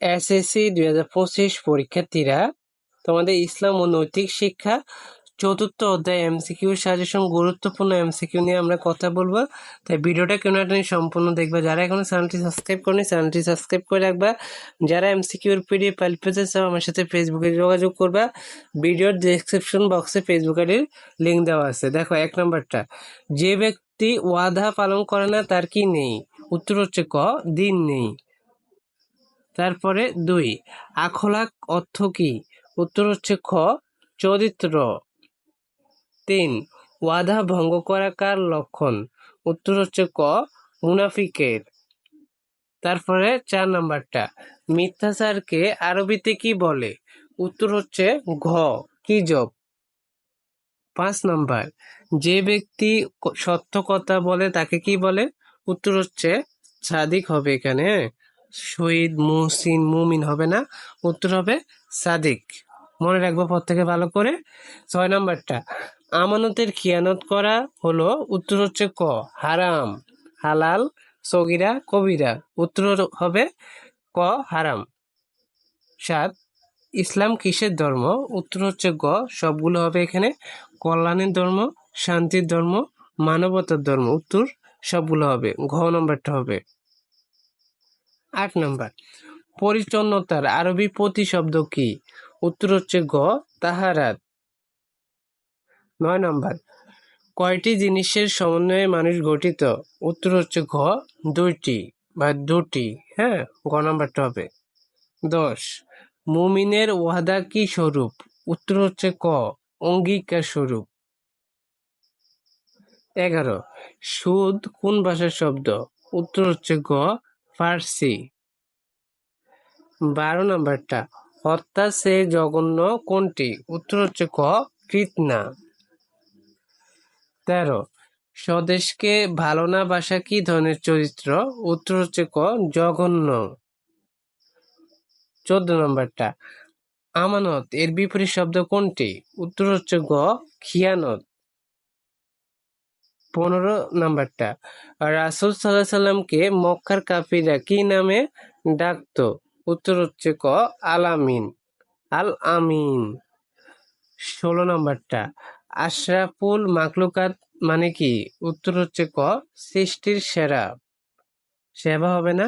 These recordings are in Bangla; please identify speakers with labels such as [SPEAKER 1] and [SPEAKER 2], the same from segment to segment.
[SPEAKER 1] এসএসসি দুই হাজার পঁচিশ পরীক্ষার্থীরা তোমাদের ইসলাম ও নৈতিক শিক্ষা, চতুর্থ অধ্যায় এমসিকিউ সাজেশন গুরুত্বপূর্ণ এমসিকিউ নিয়ে আমরা কথা বলব। তাই ভিডিওটা কেন একটা সম্পূর্ণ দেখবা। যারা এখনও চ্যানেলটি সাবস্ক্রাইব করেনি, চ্যানেলটি সাবস্ক্রাইব করে রাখবা। যারা এমসিকিউর পিডিএফ ফাইল পেতে চাও, আমার সাথে ফেসবুকে যোগাযোগ করবা। ভিডিওর ডেসক্রিপশন বক্সে ফেসবুক আইডির লিঙ্ক দেওয়া আছে। দেখো, এক নম্বরটা। যে ব্যক্তি ওয়াদা পালন করে না, তার কি নেই? উত্তর হচ্ছে ক, দিন নেই। তারপরে দুই, আখলাক অর্থ কি? উত্তর হচ্ছে খ, চরিত্র। তিন, ওয়াদা ভঙ্গ করা কার লক্ষণ? উত্তর হচ্ছে ক, মুনাফিকের। তারপরে চার নাম্বারটা, মিথ্যাচারকে আরবিতে কি বলে? উত্তর হচ্ছে ঘ, কি জব? পাঁচ নাম্বার, যে ব্যক্তি সত্য কথা বলে তাকে কি বলে? উত্তর হচ্ছে সাদিক হবে এখানে। হ্যাঁ? শহীদ মুহসিন মুমিন হবে না উত্তর হবে সাদিক। মনে রাখব পর থেকে ভালো করে। ছয় নম্বরটা, আমানতের খিয়ানত করা হলো, উত্তর হচ্ছে ক, হারাম, হালাল, সগিরা, কবিরা। উত্তর হবে ক, হারাম। সাত, ইসলাম কিসের ধর্ম? উত্তর হচ্ছে গ, সবগুলো হবে এখানে। কল্যাণের ধর্ম, শান্তির ধর্ম, মানবতার ধর্ম, উত্তর সবগুলো হবে। ঘ নম্বরটা হবে। আট নম্বর। পরিচ্ছন্নতার আরবি প্রতিশব্দ কি? উত্তর হচ্ছে গ, তাহারাত। নয় নম্বর। কয়টি জিনিসের সমন্বয়ে মানুষ গঠিত? উত্তর হচ্ছে ঘ, দুইটি বা দুটি হ্যাঁ গ নম্বরটা হবে। দশ। মুমিনের ওয়াদা কি স্বরূপ? উত্তর হচ্ছে ক, অঙ্গীকার স্বরূপ। এগারো। সুদ কোন ভাষার শব্দ? উত্তর হচ্ছে গ ফার্সি। বারো নাম্বারটা, হত্যা সে জঘন্য কোনটি? উত্তর হচ্ছে ক কৃতনা তেরো, স্বদেশকে ভালো না বাসা কি ধরনের চরিত্র? উত্তর হচ্ছে ক, জঘন্য। চোদ্দ নম্বরটা, আমানত, এর বিপরীত শব্দ কোনটি? উত্তর হচ্ছে গ, খিয়ানত। পনেরো নাম্বারটা। রাসুল সাল্লাহ সাল্লামকে মক্কার কাফিরা কি নামে ডাকতো? উত্তর হচ্ছে ক আল আমিন আল আমিন ষোলো নম্বরটা। আশরাফুল মাকলুকাত মানে কি? উত্তর হচ্ছে ক, সৃষ্টির সেরা। সেবা হবে না,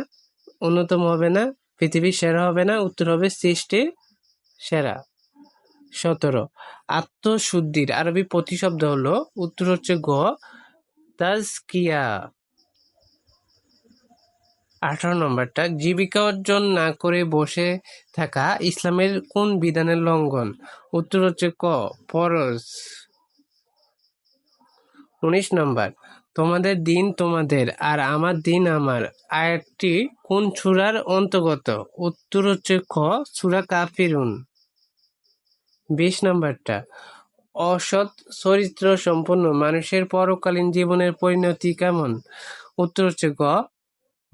[SPEAKER 1] অন্যতম হবে না, পৃথিবীর সেরা হবে না, উত্তর হবে সৃষ্টির সেরা। সতেরো। আত্মশুদ্ধির আরবি প্রতিশব্দ হলো, উত্তর হচ্ছে গ তাজকিয়া। আঠারো নম্বরটা, জীবিকা অর্জন না করে বসে থাকা ইসলামের কোন বিধানের লঙ্ঘন? উত্তর হচ্ছে ক, ফরজ। উনিশ নম্বর, তোমাদের দিন তোমাদের আর আমার দিন আমার। আয়াতটি কোন সুরার অন্তর্গত? উত্তর হচ্ছে খ, সুরা কাফিরুন। বিশ নম্বরটা অসৎ চরিত্র সম্পন্ন মানুষের পরকালীন জীবনের পরিণতি কেমন? উত্তর হচ্ছে গ,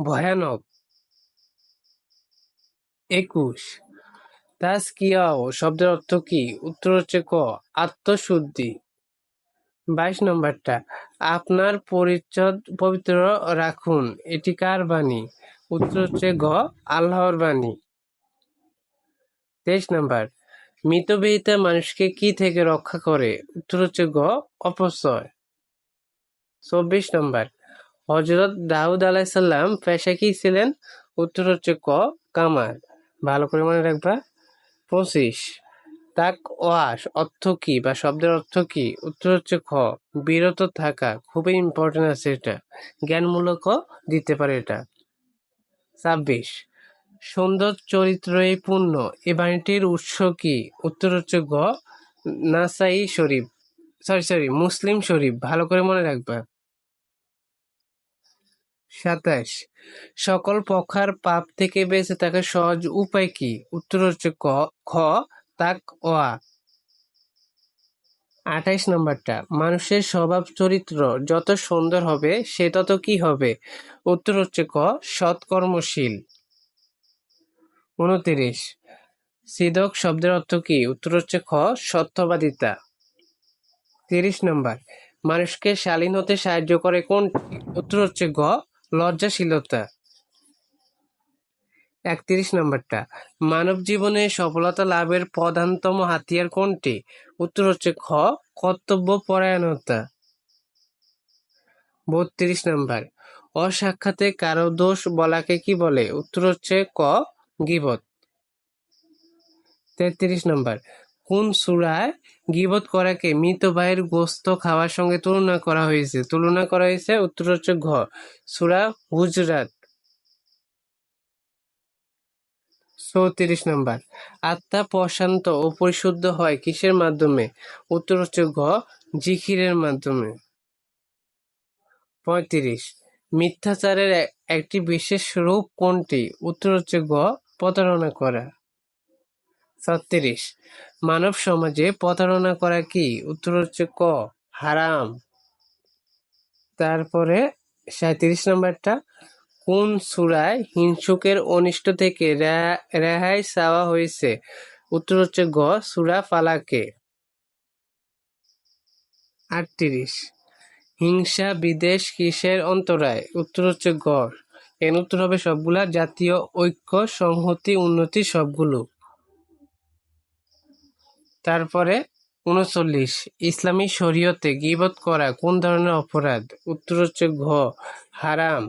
[SPEAKER 1] ভয়ানক। একুশ তাজকিয়াও শব্দের অর্থ কি? উত্তর হচ্ছে ক, আত্মশুদ্ধি। বাইশ নম্বরটা, আপনার পরিচ্ছদ পবিত্র রাখুন, এটি কার বাণী? উত্তর হচ্ছে গ, আল্লাহর বাণী। তেইশ নম্বর মৃতবিহিতা মানুষকে কি থেকে রক্ষা করে? উত্তর হচ্ছে গ, অপচয়। চব্বিশ নম্বর। হজরত দাউদ আলাইসাল্লাম পেশা কি ছিলেন? উত্তর হচ্ছে ক কামার ভালো করে মনে রাখবা। পঁচিশ। তাক ওয়াস অর্থ কি বা শব্দের অর্থ কি? উত্তর হচ্ছে খ, বিরত থাকা। খুবই ইম্পর্টেন্ট আছে এটা। জ্ঞানমূলকও দিতে পারে এটা। ছাব্বিশ। সুন্দর চরিত্রই পূর্ণ। এ বাণীটির উৎস কি? উত্তর হচ্ছে গ, নাসাই শরীফ। Sorry sorry Muslim Sharif. ভালো করে মনে রাখবা। সাতাশ, সকল পক্ষার পাপ থেকে বেঁচে থাকার সহজ উপায় কি? উত্তর হচ্ছে ক খ তাক ওয়া আঠাইশ নম্বরটা, মানুষের স্বভাব চরিত্র যত সুন্দর হবে, সে তত কি হবে? উত্তর হচ্ছে ক, সৎকর্মশীল। উনতিরিশ। সিদক শব্দের অর্থ কি? উত্তর হচ্ছে খ, সত্যবাদিতা। তিরিশ নম্বর। মানুষকে শালীন হতে সাহায্য করে কোন উত্তর হচ্ছে গ, লজ্জাশীলতা। একত্রিশ নম্বরটা। মানব জীবনে সফলতা লাভের প্রধানতম হাতিয়ার কোনটি? উত্তর হচ্ছে খ, কর্তব্য পরায়ণতা। বত্রিশ নম্বর। অসাক্ষাতে কারও দোষ বলাকে কি বলে? উত্তর হচ্ছে ক গিবত। তেত্রিশ নম্বর, কোন সুরায় গিবত করাকে মৃত ভাইয়ের গোস্ত খাওয়ার সঙ্গে তুলনা করা হয়েছে? তুলনা করা হয়েছে, উত্তর হচ্ছে ঘ। সুরা গুজরাট চৌত্রিশ নম্বর, আত্মা প্রশান্ত ও পরিশুদ্ধ হয় কিসের মাধ্যমে? উত্তর হচ্ছে ঘ জিখিরের মাধ্যমে। পঁয়ত্রিশ, মিথ্যাচারের একটি বিশেষ রূপ কোনটি? উত্তর হচ্ছে গ প্রতারণা করা। ছত্রিশ। মানব সমাজে প্রতারণা করা কি? উত্তর হচ্ছে ক, হারাম। তারপরে সাঁত্রিশ নম্বরটা, কোন সুরায় হিংসুকের অনিষ্ট থেকে রেহাই চাওয়া হয়েছে? উত্তর হচ্ছে গ, সুরা ফালাকে। আটত্রিশ। হিংসা বিদেশ কিসের অন্তরায়? উত্তর হচ্ছে গ। এর উত্তর হবে সবগুলা জাতীয় ঐক্য, সংহতি, উন্নতি সবগুলো। তারপরে উনচল্লিশ, ইসলামী শরীয়তে গিবত করা কোন ধরনের অপরাধ? উত্তর হচ্ছে ঘ, হারাম।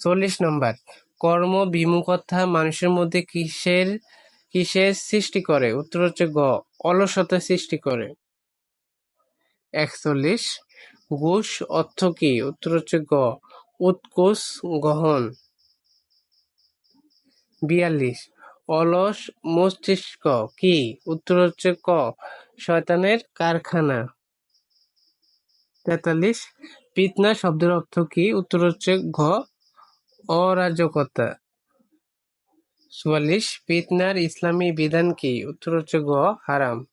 [SPEAKER 1] চল্লিশ নম্বর, কর্ম, বিমুখতা মানুষের মধ্যে কিসের কিসের সৃষ্টি করে? উত্তর হচ্ছে গ, অলসতা সৃষ্টি করে। একচল্লিশ, ঘুষ অর্থ কি? উত্তর হচ্ছে গ উৎকোষ গহন। বিয়াল্লিশ। অলস মস্তিষ্ক কি? উত্তর হচ্ছে ক। শয়তানের কারখানা। তেতাল্লিশ। পিতনা শব্দের অর্থ কি? উত্তর হচ্ছে ঘ। অরাজকতা। চুয়াল্লিশ। পিতনার ইসলামী বিধান কি? উত্তর হচ্ছে গ, হারাম।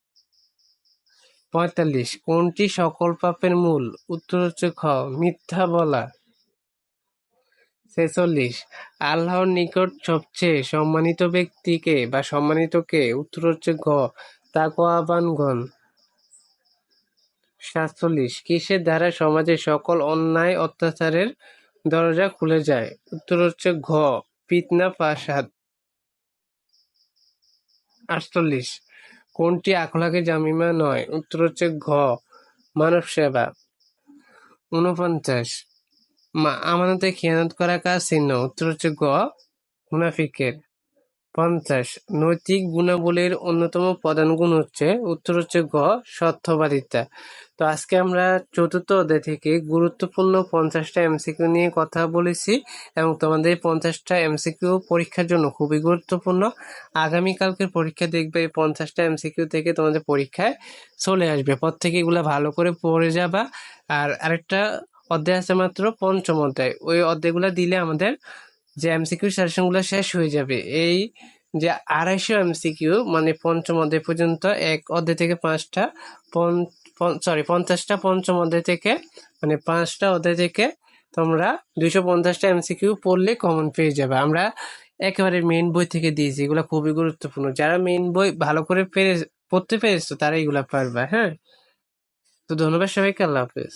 [SPEAKER 1] পঁয়তাল্লিশ। কোনটি সকল পাপের মূল? উত্তর হচ্ছে খ, মিথ্যা বলা। ছেচল্লিশ। আল্লাহর নিকট সবচেয়ে সম্মানিত ব্যক্তিকে বা সম্মানিতকে উত্তর হচ্ছে গ তাকওয়াবানগণ। সাতচল্লিশ, কিসের দ্বারা সমাজের সকল অন্যায় অত্যাচারের দরজা খুলে যায়? উত্তর হচ্ছে ঘ, ফিতনা, ফাসাদ। আটচল্লিশ, কোনটি আখলাকে জামিমা নয়? উত্তর হচ্ছে ঘ মানব সেবা উনপঞ্চাশ আমানতে খেয়ানত করা কার চিহ্ন উত্তর হচ্ছে গ, মুনাফিকের। পঞ্চাশ, নৈতিক গুণাবলীর অন্যতম প্রধান গুণ হচ্ছে, উত্তর হচ্ছে গ, সত্যবাদিতা। তো আজকে আমরা চতুর্থ অধ্যায় থেকে গুরুত্বপূর্ণ পঞ্চাশটা এমসিকিউ নিয়ে কথা বলেছি এবং তোমাদের পঞ্চাশটা এমসিকিউ পরীক্ষার জন্য খুবই গুরুত্বপূর্ণ। আগামীকালকের পরীক্ষা দেখবে, এই পঞ্চাশটা এমসিকিউ থেকে তোমাদের পরীক্ষায় চলে আসবে। পর থেকে এগুলো ভালো করে পড়ে যাবা। আর আরেকটা অধ্যায় আছে মাত্র পঞ্চম অধ্যায়। ওই অধ্যায়গুলো দিলে আমাদের যে এমসিকিউ সাজেশনগুলো শেষ হয়ে যাবে। এই যে আড়াইশো এমসিকিউ মানে পঞ্চম অধ্যায় পর্যন্ত এক অধ্যায় থেকে পাঁচটা সরি পঞ্চাশটা পঞ্চম অধ্যায় থেকে মানে পাঁচটা অধ্যায় থেকে তোমরা দুইশো পঞ্চাশটা এমসিকিউ পড়লে কমন পেয়ে যাবে। আমরা একেবারে মেন বই থেকে দিয়েছি, এগুলো খুবই গুরুত্বপূর্ণ। যারা মেন বই ভালো করে পেরে, পড়তে পেরেছ তারা এগুলো পারবা হ্যাঁ? তো ধন্যবাদ সবাইকে, আল্লাহ হাফেজ।